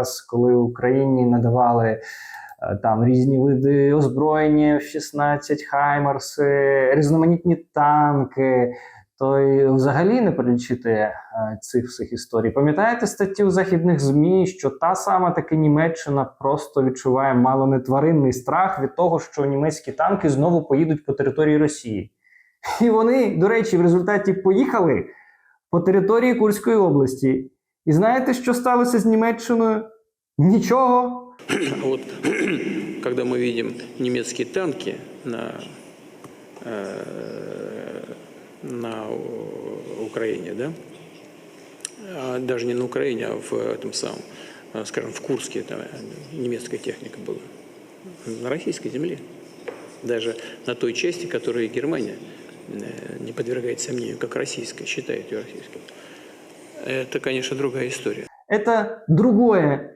Раз, коли Україні надавали е, там різні види озброєння, F-16, Хаймерси, різноманітні танки, то й взагалі не перелічити е, цих всіх історій. Пам'ятаєте статті у західних ЗМІ, що та сама таки Німеччина просто відчуває мало не тваринний страх від того, що німецькі танки знову поїдуть по території Росії. І вони, до речі, в результаті поїхали по території Курської області. І знаєте, що сталося з Німеччиною? Нічого. Вот когда мы видим немецкие танки на, э, на У- Украине, да, А даже не на Украине, а в этом самом, э, скажем, в Курске там э, немецкая техника была, на российской земле, даже на той части, которую Германия э, не подвергает сомнению, как российская, считает ее российской. Это, конечно, другая история. Это другое.